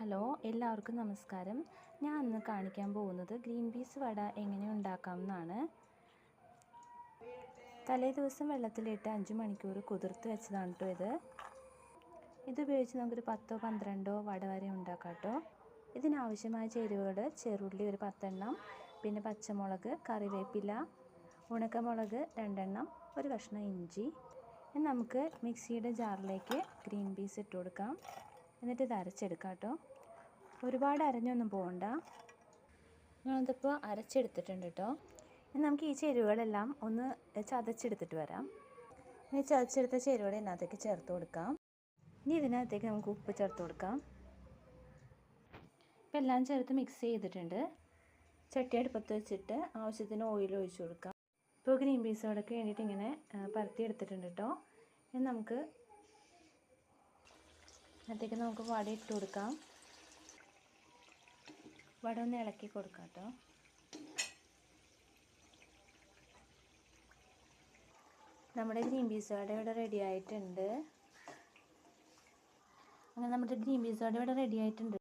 Hello എല്ലാവർക്കും നമസ്കാരം. ഞാൻ ഇന്ന് കാണിക്കാൻ പോകുന്നത് ഗ്രീൻ പീസ് വട എങ്ങനെ ഉണ്ടാക്കാമെന്നാണ്. തലേ ദിവസം വെള്ളത്തിലിട്ട് അഞ്ച് മണിക്കൂർ കുതിർത്ത് വെച്ചതാണ് കേട്ടോ ഇത്. ഇതുപയോഗിച്ച് നമുക്കൊരു പത്തോ പന്ത്രണ്ടോ വട വരെ ഉണ്ടാക്കാം കേട്ടോ ഇതിനാവശ്യമായ ചേരുവകൾ ചെറുള്ളി ഒരു പത്തെണ്ണം പിന്നെ പച്ചമുളക് കറിവേപ്പില ഉണക്കമുളക് രണ്ടെണ്ണം ഒരു കഷ്ണം ഇഞ്ചി. നമുക്ക് മിക്സിയുടെ ജാറിലേക്ക് ഗ്രീൻ പീസ് ഇട്ട് കൊടുക്കാം. എന്നിട്ട് ഇത് അരച്ചെടുക്കാം കേട്ടോ. ഒരുപാട് അരഞ്ഞൊന്നും പോകണ്ട ഞാനിതിപ്പോൾ അരച്ചെടുത്തിട്ടുണ്ട് കേട്ടോ. ഇനി നമുക്ക് ഈ ചേരുവകളെല്ലാം ഒന്ന് ചതച്ചെടുത്തിട്ട് വരാം. ഇനി ചതച്ചെടുത്ത ചേരുവകൾ ഇതിനകത്തേക്ക് ചേർത്ത് കൊടുക്കാം. ഇനി ഇതിനകത്തേക്ക് നമുക്ക് ഉപ്പ് ചേർത്ത് കൊടുക്കാം. ഇപ്പം എല്ലാം ചേർത്ത് മിക്സ് ചെയ്തിട്ടുണ്ട്. ചട്ടി അടുപ്പത്ത് വെച്ചിട്ട് ആവശ്യത്തിന് ഓയിൽ ഒഴിച്ച് കൊടുക്കാം. ഇപ്പോൾ ഗ്രീൻ പീസുകളൊക്കെ വേണ്ടിയിട്ട് ഇങ്ങനെ പരത്തി എടുത്തിട്ടുണ്ട് കേട്ടോ. ഇനി നമുക്ക് അതിലേക്ക് നമുക്ക് വട ഇട്ട് കൊടുക്കാം. വട ഒന്ന് ഇളക്കി കൊടുക്കാം കേട്ടോ. നമ്മുടെ ഗ്രീൻ പീസ് വട ഇവിടെ റെഡി ആയിട്ടുണ്ട്. അങ്ങനെ നമ്മുടെ ഗ്രീൻ പീസ് വട ഇവിടെ റെഡി ആയിട്ടുണ്ട്.